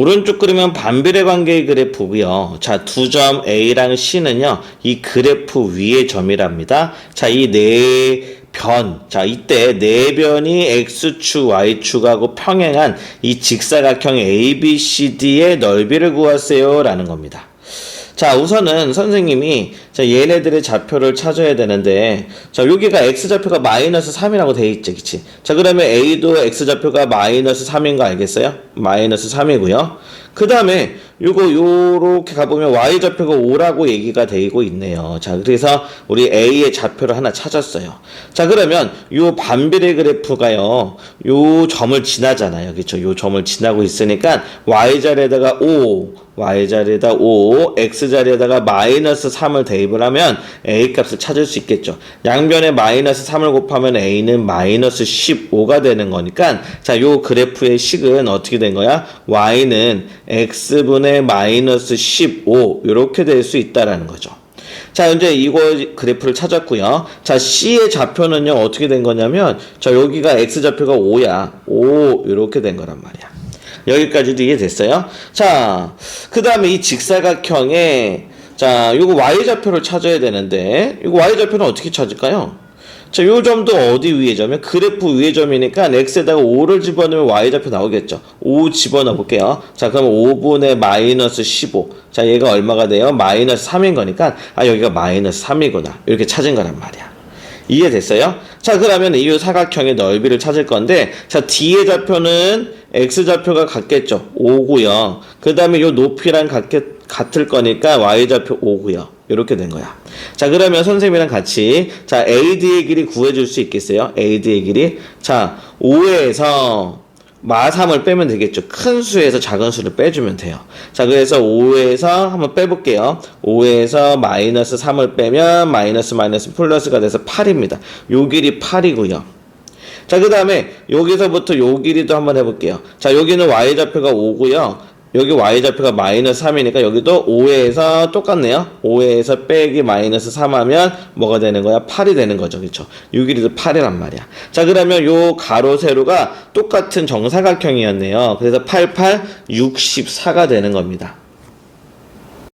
오른쪽 그림은 반비례 관계의 그래프고요. 자, 두 점 A랑 C는요. 이 그래프 위의 점이랍니다. 자, 이네 변. 자, 이때 네 변이 X축, Y축하고 평행한 이 직사각형 ABCD의 넓이를 구하세요. 라는 겁니다. 자, 우선은 선생님이 자, 얘네들의 좌표를 찾아야 되는데 자, 여기가 x좌표가 마이너스 3이라고 돼 있지, 그치? 자, 그러면 a도 x좌표가 마이너스 3인 거 알겠어요? 마이너스 3이고요. 그 다음에 요거 요렇게 가보면 y좌표가 5라고 얘기가 되고 있네요. 자, 그래서 우리 a의 좌표를 하나 찾았어요. 자, 그러면 요 반비례 그래프가요. 요 점을 지나잖아요. 그쵸? 요 점을 지나고 있으니까 y자리에다가 5 y자리에다 5, x자리에다가 마이너스 3을 대입을 하면 a 값을 찾을 수 있겠죠. 양변에 마이너스 3을 곱하면 a는 마이너스 15가 되는 거니까 자, 요 그래프의 식은 어떻게 된 거야? y는 x분의 마이너스 15 이렇게 될 수 있다라는 거죠. 자, 이제 이거 그래프를 찾았고요. 자, C의 좌표는요, 어떻게 된 거냐면, 자, 여기가 X좌표가 5야. 5, 이렇게 된 거란 말이야. 여기까지도 이해됐어요? 자, 그 다음에 이 직사각형에, 자, 요거 Y좌표를 찾아야 되는데, 이거 Y좌표는 어떻게 찾을까요? 자, 요 점도 어디 위의 점이요? 그래프 위의 점이니까 x에다가 5를 집어넣으면 y좌표 나오겠죠. 5 집어넣어 볼게요. 자, 그러면 5분의 마이너스 15. 자, 얘가 얼마가 돼요? 마이너스 3인 거니까 아, 여기가 마이너스 3이구나. 이렇게 찾은 거란 말이야. 이해됐어요? 자, 그러면 이 사각형의 넓이를 찾을 건데 자, D의 좌표는 x좌표가 같겠죠. 5고요. 그 다음에 요 높이랑 같겠, 같을 거니까 y좌표 5고요. 이렇게 된 거야. 자, 그러면 선생님이랑 같이 자, AD의 길이 구해줄 수 있겠어요? AD의 길이 자, 5에서 마3을 빼면 되겠죠. 큰 수에서 작은 수를 빼주면 돼요. 자, 그래서 5에서 한번 빼볼게요. 5에서 마이너스 3을 빼면 마이너스 마이너스 플러스가 돼서 8입니다. 요 길이 8이고요. 자, 그 다음에 여기서부터 요 길이도 한번 해볼게요. 자, 여기는 y좌표가 5고요. 여기 y좌표가 마이너스 3이니까 여기도 5에서 똑같네요. 5에서 빼기 마이너스 3 하면 뭐가 되는 거야? 8이 되는 거죠. 요 길이도 8이란 말이야. 자, 그러면 요 가로, 세로가 똑같은 정사각형이었네요. 그래서 8, 8, 64가 되는 겁니다.